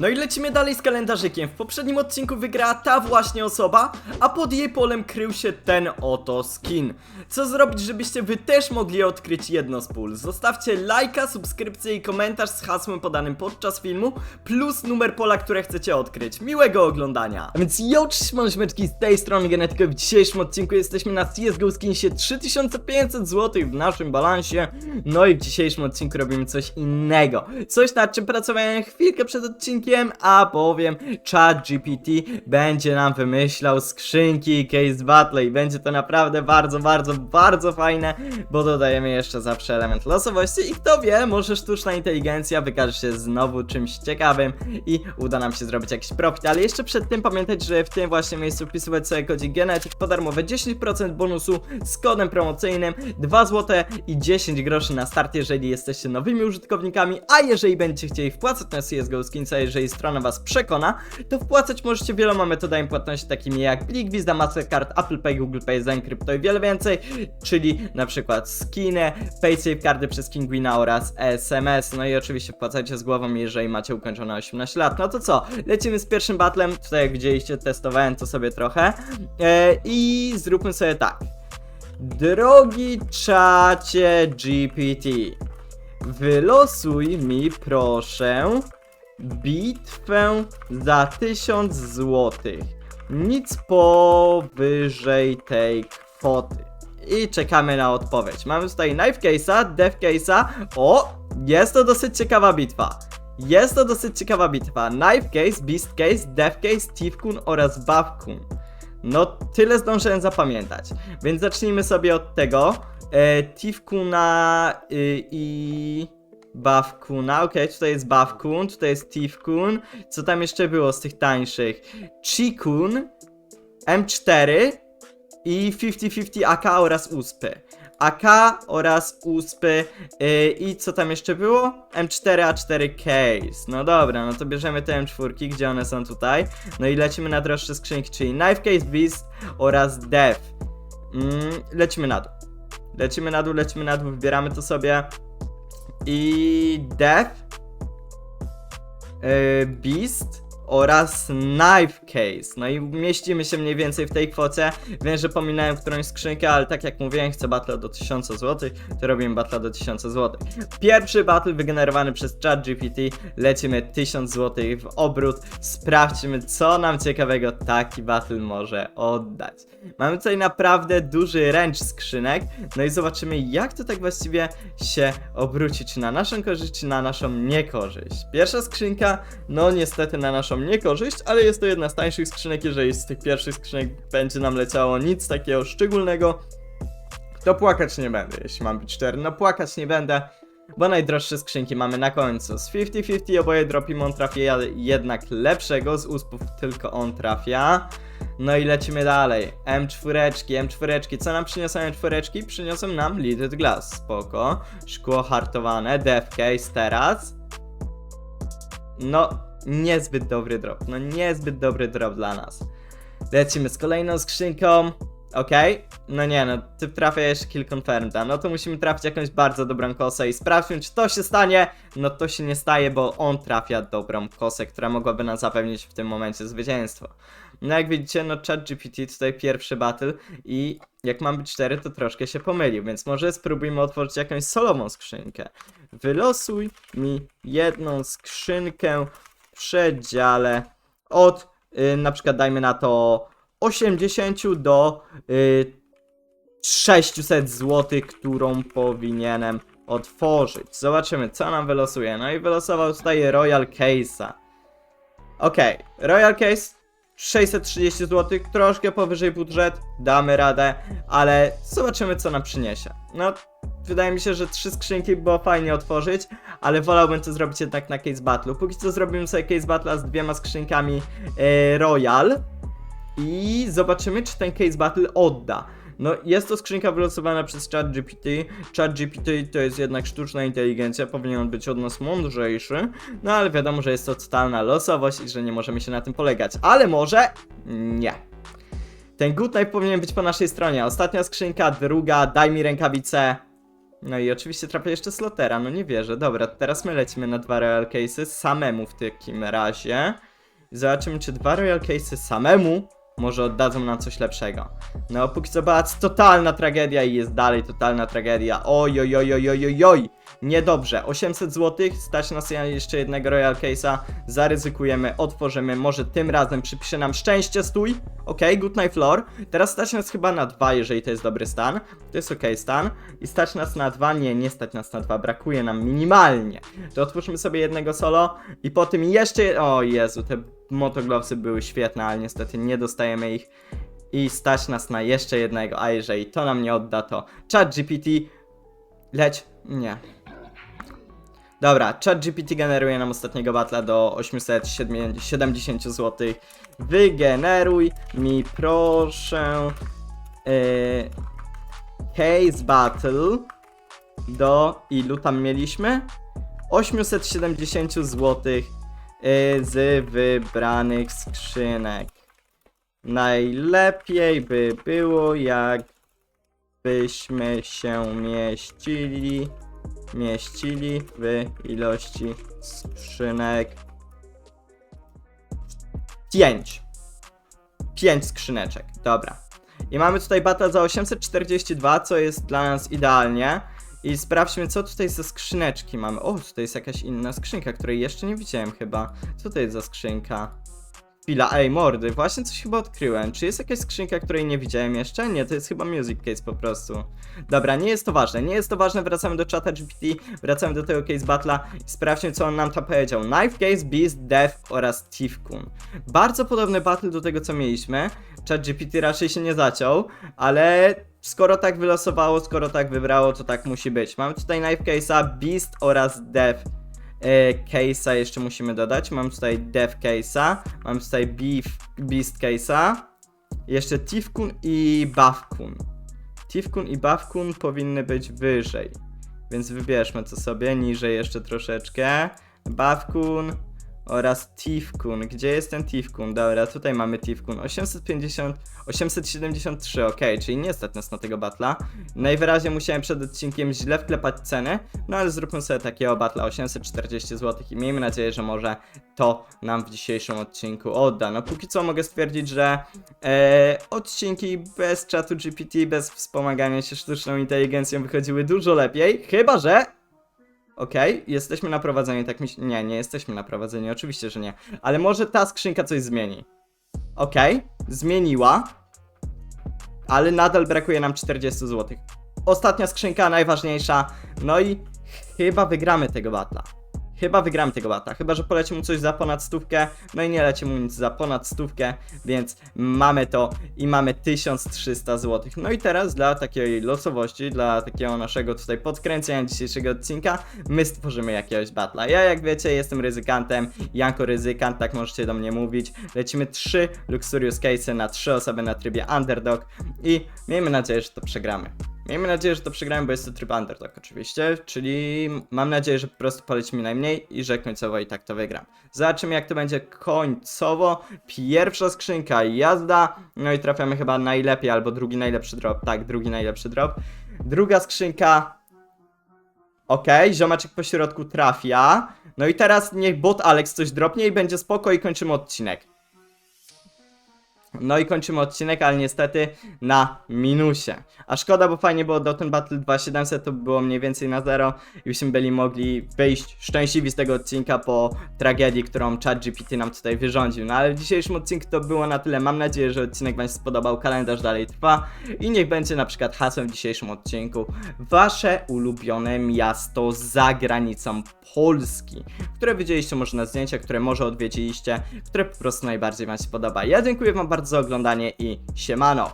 No i lecimy dalej z kalendarzykiem. W poprzednim odcinku wygrała ta właśnie osoba, a pod jej polem krył się ten oto skin. Co zrobić, żebyście wy też mogli odkryć jedno z pól? Zostawcie lajka, subskrypcję i komentarz z hasłem podanym podczas filmu, plus numer pola, które chcecie odkryć. Miłego oglądania! A więc yo, cześć mążmeczki, z tej strony Genetyko. W dzisiejszym odcinku jesteśmy na CSGO Skinsie 3500 zł w naszym balansie. No i w dzisiejszym odcinku robimy coś innego. Coś nad czym pracowałem chwilkę przed odcinkiem, a bowiem ChatGPT będzie nam wymyślał skrzynki case battle i będzie to naprawdę bardzo, bardzo, bardzo fajne, bo dodajemy jeszcze zawsze element losowości i kto wie, może sztuczna inteligencja wykaże się znowu czymś ciekawym i uda nam się zrobić jakiś profit, ale jeszcze przed tym pamiętać, że w tym właśnie miejscu wpisywać sobie kodzik Genetic po darmowe 10% bonusu z kodem promocyjnym 2 zł i 10 groszy na start, jeżeli jesteście nowymi użytkownikami, a jeżeli będziecie chcieli wpłacać na CSGO Skinsa, jeżeli strona was przekona, to wpłacać możecie wieloma metodami płatności takimi jak Visa, Mastercard, Apple Pay, Google Pay, Zen Crypto i wiele więcej, czyli na przykład skiny, PaySafe karty przez Kingwina oraz SMS, no i oczywiście wpłacajcie z głową, jeżeli macie ukończone 18 lat. No to co, lecimy z pierwszym battlem, tutaj jak widzieliście testowałem to sobie trochę e, i zróbmy sobie tak. Drogi czacie GPT, wylosuj mi proszę bitwę za 1000 złotych. Nic powyżej tej kwoty. I czekamy na odpowiedź. Mamy tutaj knife case'a, death case'a. O! Jest to dosyć ciekawa bitwa. Jest to dosyć ciekawa bitwa. Knife case, beast case, death case, thief kun oraz buff kun. No, tyle zdążyłem zapamiętać. Więc zacznijmy sobie od tego. E, Tifkuna y, i Bawkuna. Okej, tutaj jest Bawkun, tutaj jest Tifkun. Co tam jeszcze było z tych tańszych? Chikun, M4 i 50-50 AK oraz Uspy. AK oraz Uspy yy, i co tam jeszcze było? M4A4 Case. No dobra, no to bierzemy te M4, gdzie one są tutaj. No i lecimy na droższe skrzynki, czyli Knife Case Beast oraz Death. Mm, lecimy na dół. Lecimy na dół, lecimy na dół, wybieramy to sobie. I Death, yy, Beast oraz Knife Case. No i mieścimy się mniej więcej w tej kwocie. Wiem, że pominąłem którąś skrzynkę, ale tak jak mówiłem, chcę battle do 1000 zł, to robimy battle do 1000 zł. Pierwszy battle wygenerowany przez ChatGPT, lecimy 1000 zł w obrót. Sprawdźmy, co nam ciekawego taki battle może oddać. Mamy tutaj naprawdę duży range skrzynek, no i zobaczymy, jak to tak właściwie się obróci, czy na naszą korzyść, czy na naszą niekorzyść. Pierwsza skrzynka, no niestety na naszą niekorzyść, ale jest to jedna z tańszych skrzynek, jeżeli z tych pierwszych skrzynek będzie nam leciało nic takiego szczególnego, to płakać nie będę, jeśli mam być szczery, no płakać nie będę, bo najdroższe skrzynki mamy na końcu. Z 50-50 oboje dropimy, on trafia jednak lepszego, z uspów tylko on trafia. No i lecimy dalej. M4, M4, co nam przyniosą M4? Przyniosą nam Lidded Glass, spoko. Szkło hartowane, Death Case teraz. No, niezbyt dobry drop, no niezbyt dobry drop dla nas. Lecimy z kolejną skrzynką. Okej, no nie no, ty trafia jeszcze kill confirmed, no to musimy trafić jakąś bardzo dobrą kosę i sprawdźmy czy to się stanie. No to się nie staje, bo on trafia dobrą kosę, która mogłaby nam zapewnić w tym momencie zwycięstwo. No jak widzicie, no ChatGPT tutaj pierwszy battle i jak mam być 4, to troszkę się pomylił, więc może spróbujmy otworzyć jakąś solową skrzynkę. Wylosuj mi jedną skrzynkę przedziale od y, na przykład dajmy na to 80 do y, 600 zł, którą powinienem otworzyć. Zobaczymy, co nam wylosuje. No i wylosował tutaj Royal Case'a. Okej, Royal Case 630 zł, troszkę powyżej budżet, damy radę, ale zobaczymy co nam przyniesie. No, wydaje mi się, że trzy skrzynki było fajnie otworzyć, ale wolałbym to zrobić jednak na Case Battle. Póki co zrobimy sobie Case Battle z dwiema skrzynkami e, Royal i zobaczymy czy ten Case Battle odda. No, jest to skrzynka wylosowana przez ChatGPT. ChatGPT to jest jednak sztuczna inteligencja, powinien on być od nas mądrzejszy. No ale wiadomo, że jest to totalna losowość i że nie możemy się na tym polegać. Ale może nie. Ten good knife powinien być po naszej stronie. Ostatnia skrzynka, druga, daj mi rękawice. No i oczywiście trafia jeszcze slotera, no nie wierzę. Dobra, teraz my lecimy na dwa Royal Case'y samemu w takim razie. Zobaczymy, czy dwa Royal Case'y samemu może oddadzą nam coś lepszego. No, póki co była totalna tragedia i jest dalej totalna tragedia. Oj, oj, oj, oj, oj, oj. Niedobrze. 800 zł, stać nas na jeszcze jednego Royal Case'a. Zaryzykujemy, otworzymy. Może tym razem przypisze nam szczęście, stój. Okej, good night floor. Teraz stać nas chyba na dwa, jeżeli to jest dobry stan. To jest ok stan. I stać nas na dwa, nie, nie stać nas na dwa, brakuje nam minimalnie. To otwórzmy sobie jednego solo i po tym jeszcze, je- o Jezu, te motoglowsy były świetne, ale niestety nie dostajemy ich. I stać nas na jeszcze jednego, a jeżeli to nam nie odda, to chat GPT, leć, nie. Dobra, ChatGPT generuje nam ostatniego batla do 870 zł. Wygeneruj mi proszę yy, case battle do ilu tam mieliśmy? 870 zł yy, z wybranych skrzynek. Najlepiej by było, jakbyśmy się mieścili mieścili w ilości skrzynek 5. 5 skrzyneczek, dobra. I mamy tutaj battle za 842, co jest dla nas idealnie. I sprawdźmy, co tutaj za skrzyneczki mamy. O, tutaj jest jakaś inna skrzynka, której jeszcze nie widziałem chyba. Co to jest za skrzynka? Chwila, ej, mordy, właśnie coś chyba odkryłem. Czy jest jakaś skrzynka, której nie widziałem jeszcze? Nie, to jest chyba Music Case po prostu. Dobra, nie jest to ważne, nie jest to ważne, wracamy do czata GPT, wracamy do tego case battle'a i sprawdźmy co on nam tam powiedział. Knife Case, Beast, Death oraz Tifkun. Bardzo podobny battle do tego co mieliśmy. Chat GPT raczej się nie zaciął, ale skoro tak wylosowało, skoro tak wybrało, to tak musi być. Mamy tutaj Knife Case'a, Beast oraz Death e, case'a jeszcze musimy dodać. Mam tutaj Death case'a, mam tutaj Beef, Beast case'a, jeszcze Tifkun i Buffkun. Tifkun i Buffkun powinny być wyżej. Więc wybierzmy to sobie niżej jeszcze troszeczkę. Buffkun oraz Tifkun. Gdzie jest ten Tifkun? Dobra, tutaj mamy Tifkun. 850, 873, ok, czyli nie stać nas na tego batla. Najwyraźniej musiałem przed odcinkiem źle wklepać ceny, no ale zróbmy sobie takiego batla 840 zł i miejmy nadzieję, że może to nam w dzisiejszym odcinku odda. No póki co mogę stwierdzić, że e, odcinki bez czatu GPT, bez wspomagania się sztuczną inteligencją wychodziły dużo lepiej, chyba że Okej, jesteśmy na prowadzeniu, tak mi się... Nie, nie jesteśmy na prowadzeniu, oczywiście, że nie. Ale może ta skrzynka coś zmieni. Okej, zmieniła. Ale nadal brakuje nam 40 zł. Ostatnia skrzynka, najważniejsza. No i chyba wygramy tego batla. Chyba wygramy tego bata, chyba że poleci mu coś za ponad stówkę, no i nie leci mu nic za ponad stówkę, więc mamy to i mamy 1300 zł. No i teraz dla takiej losowości, dla takiego naszego tutaj podkręcenia dzisiejszego odcinka, my stworzymy jakiegoś batla. Ja jak wiecie jestem ryzykantem, Janko Ryzykant, tak możecie do mnie mówić. Lecimy 3 Luxurious Case'y na 3 osoby na trybie Underdog i miejmy nadzieję, że to przegramy. Miejmy nadzieję, że to przegramy, bo jest to tryb underdog oczywiście, czyli mam nadzieję, że po prostu poleci mi najmniej i że końcowo i tak to wygram. Zobaczymy jak to będzie końcowo. Pierwsza skrzynka, jazda, no i trafiamy chyba najlepiej, albo drugi najlepszy drop, tak, drugi najlepszy drop. Druga skrzynka, okej, ziomeczek po środku trafia, no i teraz niech bot Alex coś dropnie i będzie spoko i kończymy odcinek. No i kończymy odcinek, ale niestety na minusie. A szkoda, bo fajnie było do ten Battle 2700, to by było mniej więcej na zero i byśmy byli mogli wyjść szczęśliwi z tego odcinka po tragedii, którą ChatGPT nam tutaj wyrządził. No ale w dzisiejszym odcinku to było na tyle. Mam nadzieję, że odcinek Wam się spodobał, kalendarz dalej trwa i niech będzie na przykład hasłem w dzisiejszym odcinku Wasze ulubione miasto za granicą Polski, które widzieliście może na zdjęciach, które może odwiedziliście, które po prostu najbardziej Wam się podoba. Ja dziękuję Wam bardzo za oglądanie i siemano!